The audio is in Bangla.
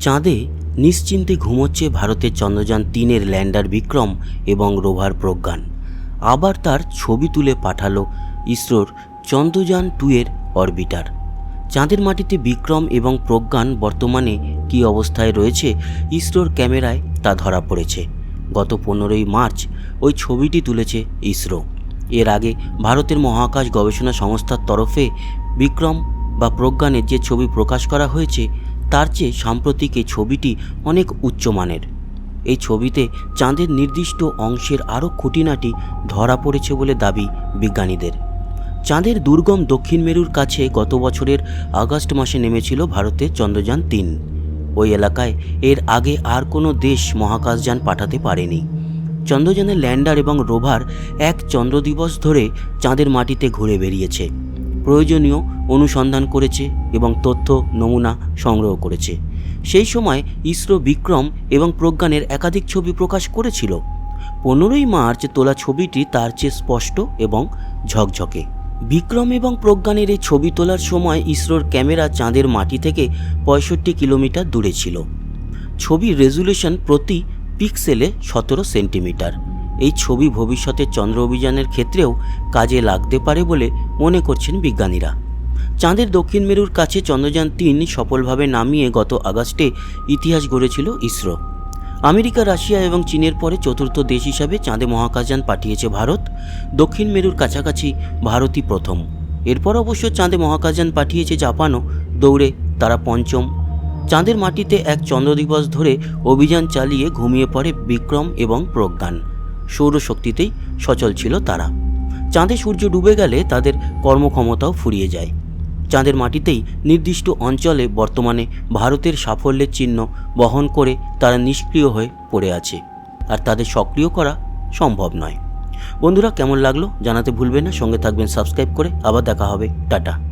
চাঁদে নিশ্চিন্তে ঘুমোচ্ছে ভারতের চন্দ্রযান তিনের ল্যান্ডার বিক্রম এবং রোভার প্রজ্ঞান। আবার তার ছবি তুলে পাঠালো ইসরোর চন্দ্রযান টু এর অরবিটার। চাঁদের মাটিতে বিক্রম এবং প্রজ্ঞান বর্তমানে কী অবস্থায় রয়েছে ইসরোর ক্যামেরায় তা ধরা পড়েছে। গত পনেরোই মার্চ ওই ছবিটি তুলেছে ইসরো। এর আগে ভারতের মহাকাশ গবেষণা সংস্থার তরফে বিক্রম বা প্রজ্ঞানের যে ছবি প্রকাশ করা হয়েছে তার চেয়ে সাম্প্রতিক এই ছবিটি অনেক উচ্চমানের এই ছবিতে চাঁদের নির্দিষ্ট অংশের আরও খুঁটিনাটি ধরা পড়েছে বলে দাবি বিজ্ঞানীদের। চাঁদের দুর্গম দক্ষিণ মেরুর কাছে গত বছরের আগস্ট মাসে নেমেছিল ভারতের চন্দ্রযান তিন। ওই এলাকায় এর আগে আর কোনো দেশ মহাকাশযান পাঠাতে পারেনি। চন্দ্রযানের ল্যান্ডার এবং রোভার এক চন্দ্র দিবস ধরে চাঁদের মাটিতে ঘুরে বেরিয়েছে প্রয়োজনীয় অনুসন্ধান করেছে এবং তথ্য নমুনা সংগ্রহ করেছে। সেই সময় ইসরো বিক্রম এবং প্রজ্ঞানের একাধিক ছবি প্রকাশ করেছিল। পনেরোই মার্চ তোলা ছবিটি তার চেয়ে স্পষ্ট এবং ঝকঝকে। বিক্রম এবং প্রজ্ঞানের এই ছবি তোলার সময় ইসরোর ক্যামেরা চাঁদের মাটি থেকে পঁয়ষট্টি কিলোমিটার দূরে ছিল। ছবির রেজুলেশন প্রতি পিক্সেলে সতেরো সেন্টিমিটার। এই ছবি ভবিষ্যতে চন্দ্র অভিযানের ক্ষেত্রেও কাজে লাগতে পারে বলে মনে করছেন বিজ্ঞানীরা। চাঁদের দক্ষিণ মেরুর কাছে চন্দ্রযান তিন সফলভাবে নামিয়ে গত আগস্টে ইতিহাস গড়েছিল ইসরো। আমেরিকা, রাশিয়া এবং চীনের পরে চতুর্থ দেশ হিসাবে চাঁদে মহাকাশযান পাঠিয়েছে ভারত। দক্ষিণ মেরুর কাছাকাছি ভারতই প্রথম। এরপর অবশ্য চাঁদে মহাকাশযান পাঠিয়েছে জাপানও। দৌড়ে তারা পঞ্চম। চাঁদের মাটিতে এক চন্দ্র দিবস ধরে অভিযান চালিয়ে ঘুমিয়ে পড়ে বিক্রম এবং প্রজ্ঞান। সৌরশক্তিতেই সচল ছিল তারা। চাঁদে সূর্য ডুবে গেলে তাদের কর্মক্ষমতাও ফুরিয়ে যায়। চাঁদের মাটিতেই নির্দিষ্ট অঞ্চলে বর্তমানে ভারতের সাফল্যের চিহ্ন বহন করে তারা নিষ্ক্রিয় হয়ে পড়ে আছে। আর তাদের সক্রিয় করা সম্ভব নয়। বন্ধুরা, কেমন লাগল জানাতে ভুলবেন না। সঙ্গে থাকবেন সাবস্ক্রাইব করে। আবার দেখা হবে। টাটা।